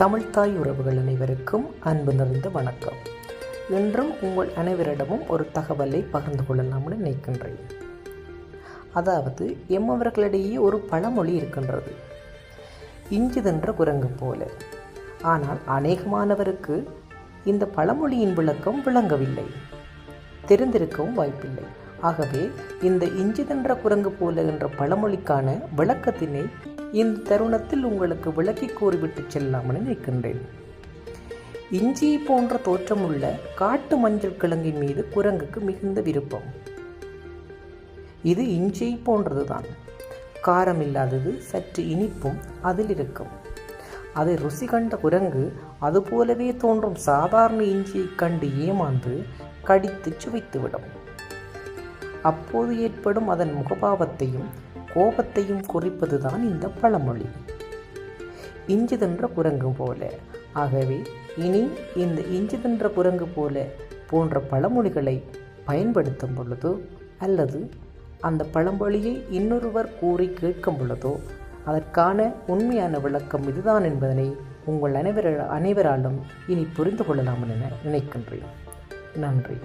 தமிழ்த்தாய் உறவுகள் அனைவருக்கும் அன்பு நிறைந்த வணக்கம். இன்றும் உங்கள் அனைவரிடமும் ஒரு தகவலை பகிர்ந்து கொள்ளலாம்னு நினைக்கின்றேன். அதாவது எம்மவர்களிடையே ஒரு பழமொழி இருக்கின்றது. இஞ்சி தின்ற குரங்கு போல. ஆனால் அநேகமானவருக்கு இந்த பழமொழியின் விளக்கம் விளங்கவில்லை. தெரிந்திருக்கவும் வாய்ப்பில்லை. ஆகவே இந்த இஞ்சி தின்ற குரங்கு போல என்ற பழமொழிக்கான விளக்கத்தினை இந்த தருணத்தில் உங்களுக்கு விளக்கி கூறிவிட்டு செல்லாமல் நிற்கின்றேன். இஞ்சி போன்ற தோற்றமுள்ள காட்டு மஞ்சள் கிழங்கின் மீது குரங்குக்கு மிகுந்த விருப்பம். இது இஞ்சி போன்றதுதான். காரம் இல்லாதது சற்று இனிப்பும் அதில் இருக்கும். அதை ருசி கண்ட குரங்கு அதுபோலவே தோன்றும் சாதாரண இஞ்சியை கண்டு ஏமாந்து கடித்து சுவைத்துவிடும். அப்போது ஏற்படும் அதன் முகபாவத்தையும் கோபத்தையும் குறிப்பதுதான் இந்த பழமொழி. இஞ்சி தின்ற குரங்கு போல. ஆகவே இனி இந்த இஞ்சி தின்ற குரங்கு போல போன்ற பழமொழிகளை பயன்படுத்தும் பொழுதோ அல்லது அந்த பழமொழியை இன்னொருவர் கூறி கேட்கும் பொழுதோ அதற்கான உண்மையான விளக்கம் இதுதான் என்பதனை உங்கள் அனைவர அனைவராலும் இனி புரிந்து கொள்ளலாம் என நினைக்கின்றேன். நன்றி.